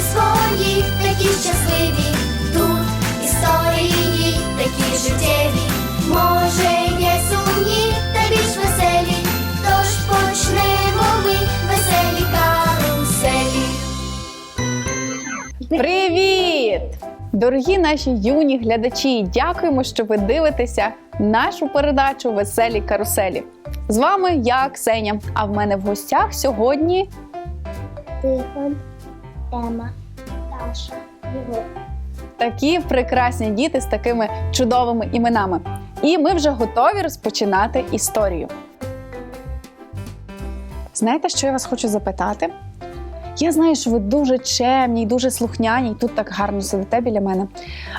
свої, такі щасливі. Тут історії такі життєві. Може, є сумні та більш веселі. Тож почнемо ми веселі каруселі. Привіт! Дорогі наші юні глядачі! Дякуємо, що ви дивитеся нашу передачу Веселі каруселі. З вами я, Ксеня. А в мене в гостях сьогодні Тихон, Ема, Таша, Єгор. такі прекрасні діти з такими чудовими іменами. І ми вже готові розпочинати історію. Знаєте, що я вас хочу запитати? Я знаю, що ви дуже чемні, дуже слухняні, і тут так гарно сидите біля мене.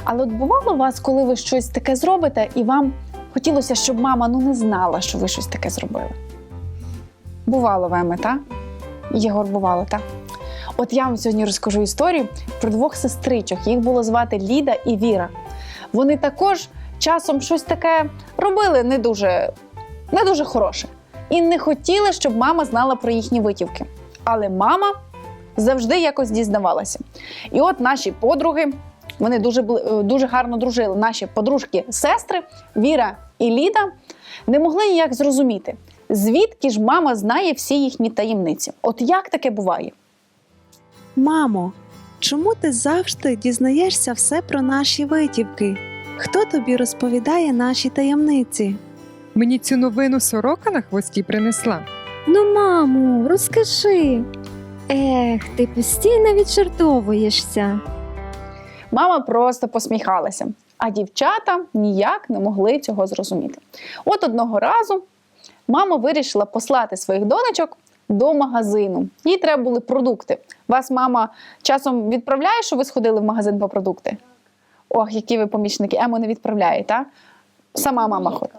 Але от бувало у вас, коли ви щось таке зробите, і вам хотілося, щоб мама ну не знала, що ви щось таке зробили. Бувало вами, так? Єгор, бувало, так? От я вам сьогодні розкажу історію про двох сестричок. Їх було звати Ліда і Віра. Вони також часом щось таке робили не дуже, не дуже хороше. І не хотіли, щоб мама знала про їхні витівки. Але мама завжди якось дізнавалася. І от наші подруги, вони дуже, е, дуже гарно дружили. Наші подружки, сестри Віра і Ліда не могли ніяк зрозуміти, звідки ж мама знає всі їхні таємниці. От як таке буває? Мамо, чому ти завжди дізнаєшся все про наші витівки? Хто тобі розповідає наші таємниці? Мені цю новину сорока на хвості принесла. Ну, мамо, розкажи. Ех, ти постійно відчертовуєшся. Мама просто посміхалася, а дівчата ніяк не могли цього зрозуміти. От одного разу мама вирішила послати своїх донечок до магазину. Їй треба були продукти. Вас мама часом відправляє, що ви сходили в магазин по продукти? Ох, які ви помічники, Ему не відправляє, так? Сама мама ходить.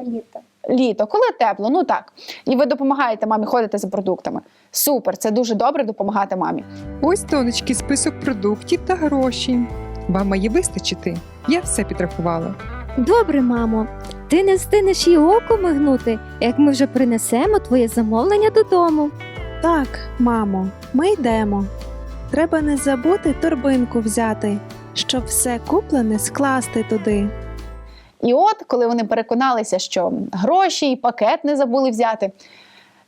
Літо. Літо, коли тепло, ну так. І ви допомагаєте мамі ходити за продуктами. Супер, це дуже добре допомагати мамі. Ось донечки, список продуктів та гроші. Вам має вистачити. Я все підрахувала. Добре, мамо, ти не встигнеш і око мигнути, як ми вже принесемо твоє замовлення додому. Так, мамо, ми йдемо. Треба не забути торбинку взяти, щоб все куплене скласти туди. І от, коли вони переконалися, що гроші і пакет не забули взяти,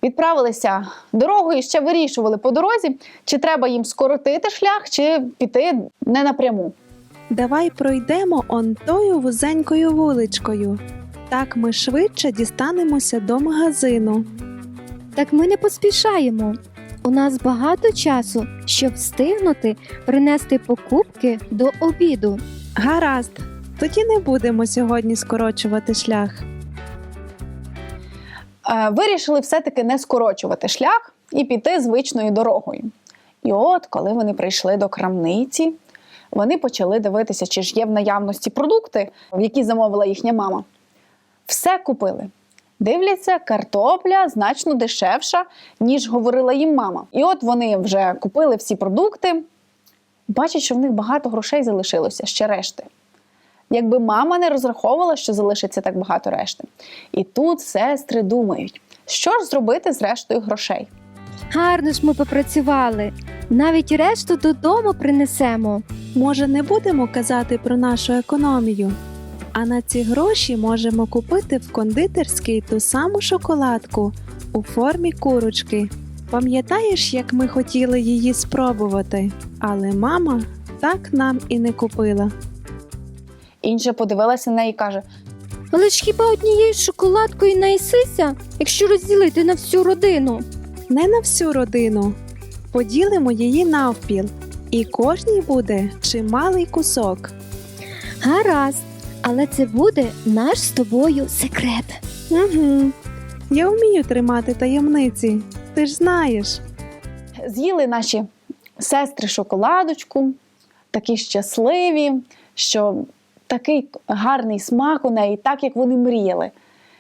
відправилися дорогою і ще вирішували по дорозі, чи треба їм скоротити шлях, чи піти не напряму. Давай пройдемо он тою вузенькою вуличкою. Так ми швидше дістанемося до магазину. Так ми не поспішаємо. У нас багато часу, щоб встигнути принести покупки до обіду. Гаразд, тоді не будемо сьогодні скорочувати шлях. Е, Вирішили все-таки не скорочувати шлях і піти звичною дорогою. І от, коли вони прийшли до крамниці, вони почали дивитися, чи ж є в наявності продукти, які замовила їхня мама. Все купили. Дивляться, картопля значно дешевша, ніж говорила їм мама. І от вони вже купили всі продукти, бачать, що в них багато грошей залишилося ще решти. Якби мама не розраховувала, що залишиться так багато решти. І тут сестри думають, що ж зробити з рештою грошей. Гарно ж ми попрацювали. Навіть решту додому принесемо. Може, не будемо казати про нашу економію, а на ці гроші можемо купити в кондитерській ту саму шоколадку у формі курочки. Пам'ятаєш, як ми хотіли її спробувати, але мама так нам і не купила. Інша подивилася на неї і каже: Але ж хіба однією шоколадкою наїсися, якщо розділити на всю родину? Не на всю родину. Поділимо її навпіл, і кожній буде чималий кусок. Гаразд, але це буде наш з тобою секрет. Угу. Я вмію тримати таємниці, ти ж знаєш. з'їли наші сестри шоколадочку, такі щасливі, що такий гарний смак у неї, так як вони мріяли.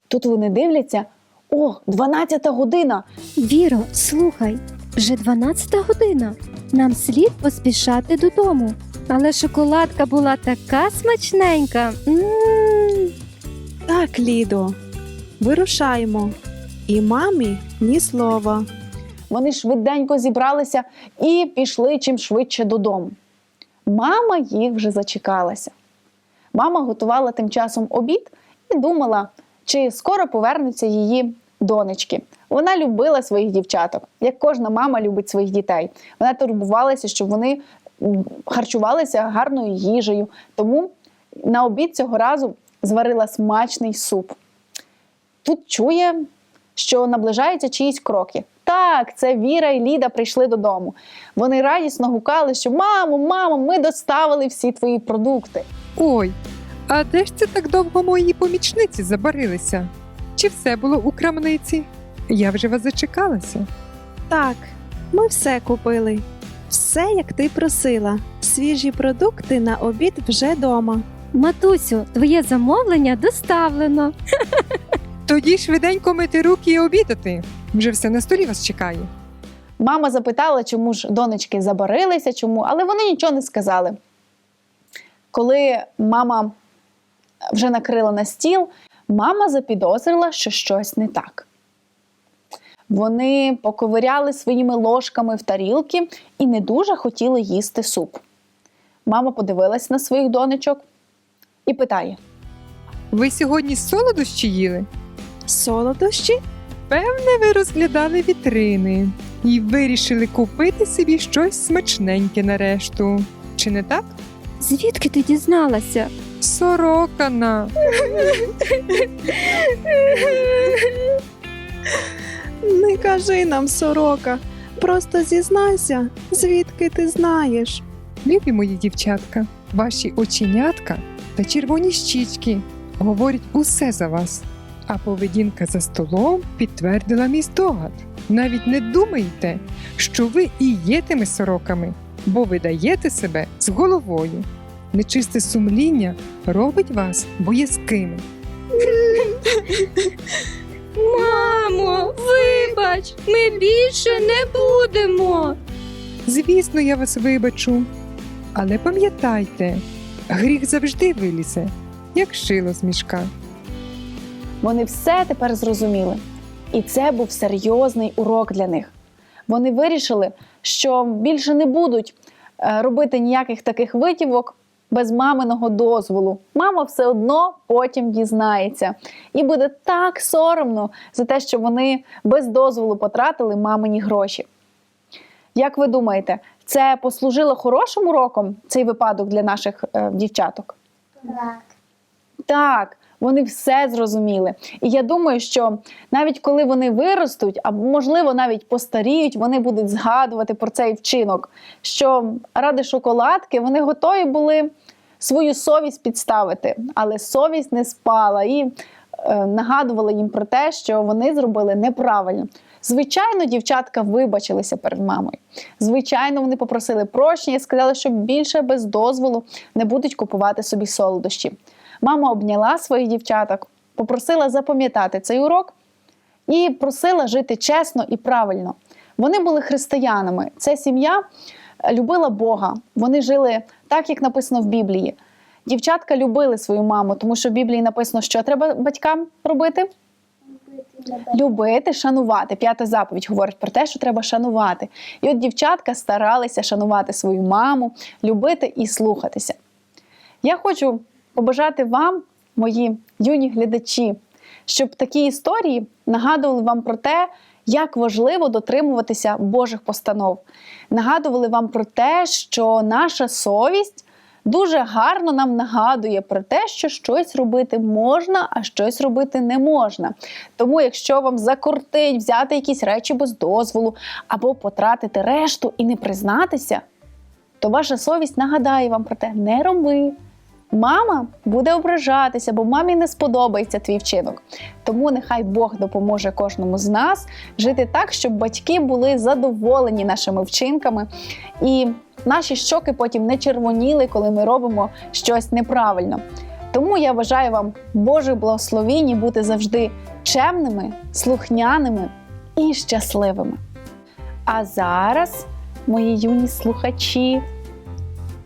Тут вони дивляться: о, 12 година! Віро, слухай, вже 12 година. Нам слід поспішати додому. Але шоколадка була така смачненька. М. Так, Лідо, вирушаємо. І мамі ні слова. вони швиденько зібралися і пішли чим швидше додому. Мама їх вже зачекалася. Мама готувала тим часом обід і думала, чи скоро повернуться її донечки. Вона любила своїх дівчаток, як кожна мама любить своїх дітей. Вона турбувалася, щоб вони м, харчувалися гарною їжею. Тому на обід цього разу зварила смачний суп. Тут чує, що наближаються чиїсь кроки. Так, це Віра і Ліда прийшли додому. Вони радісно гукали, що мамо, мамо, ми доставили всі твої продукти. Ой, а де ж це так довго мої помічниці забарилися? Чи все було у крамниці? Я вже вас зачекалася. Так, ми все купили. Все, як ти просила. Свіжі продукти на обід вже дома. Матусю, твоє замовлення доставлено. Тоді швиденько мити руки і обідати. Вже все на столі вас чекає. Мама запитала, чому ж донечки забарилися, чому, але вони нічого не сказали. Коли мама вже накрила на стіл, мама запідозрила, що щось не так. Вони поковиряли своїми ложками в тарілки і не дуже хотіли їсти суп. Мама подивилась на своїх донечок і питає: Ви сьогодні солодощі їли? Солодощі? Певне, ви розглядали вітрини і вирішили купити собі щось смачненьке на решту. Чи не так? Звідки ти дізналася? Сорокана. Не кажи нам, сорока. Просто зізнайся, звідки ти знаєш. Любі мої дівчатка, ваші оченятка та червоні щічки говорять усе за вас. А поведінка за столом підтвердила мій здогад. Навіть не думайте, що ви і є тими сороками, бо ви даєте себе з головою. Нечисте сумління робить вас боязкими. Мамо, вибач, ми більше не будемо. Звісно, я вас вибачу. Але пам'ятайте, гріх завжди вилізе, як шило з мішка. Вони все тепер зрозуміли. І це був серйозний урок для них. Вони вирішили, що більше не будуть е, робити ніяких таких витівок без маминого дозволу. Мама все одно потім дізнається. І буде так соромно за те, що вони без дозволу потратили мамині гроші. Як ви думаєте, це послужило хорошим уроком цей випадок для наших е, дівчаток? Так. Так, вони все зрозуміли. І я думаю, що навіть коли вони виростуть, або можливо навіть постаріють, вони будуть згадувати про цей вчинок, що ради шоколадки вони готові були свою совість підставити, але совість не спала і е, нагадувала їм про те, що вони зробили неправильно. Звичайно, дівчатка вибачилися перед мамою. Звичайно, вони попросили прощення і сказали, що більше без дозволу не будуть купувати собі солодощі. Мама обняла своїх дівчаток, попросила запам'ятати цей урок і просила жити чесно і правильно. Вони були християнами. Ця сім'я е, любила Бога. Вони жили так, як написано в Біблії. Дівчатка любили свою маму, тому що в Біблії написано, що треба батькам робити любити, шанувати. П'ята заповідь говорить про те, що треба шанувати. І от дівчатка старалися шанувати свою маму, любити і слухатися. Я хочу побажати вам, мої юні глядачі, щоб такі історії нагадували вам про те, як важливо дотримуватися Божих постанов. Нагадували вам про те, що наша совість дуже гарно нам нагадує про те, що щось робити можна, а щось робити не можна. Тому, якщо вам закортить взяти якісь речі без дозволу або потратити решту і не признатися, то ваша совість нагадає вам про те, не роби. Мама буде ображатися, бо мамі не сподобається твій вчинок. Тому нехай Бог допоможе кожному з нас жити так, щоб батьки були задоволені нашими вчинками, і наші щоки потім не червоніли, коли ми робимо щось неправильно. Тому я бажаю вам Божих благословінь бути завжди чемними, слухняними і щасливими. А зараз, мої юні слухачі,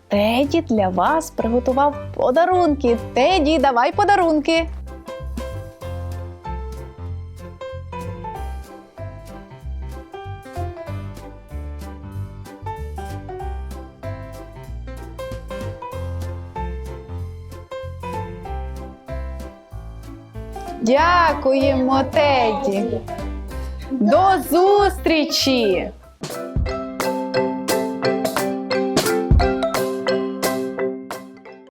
Теді для вас приготував подарунки. Теді, давай подарунки. Дякуємо, Теді. До зустрічі!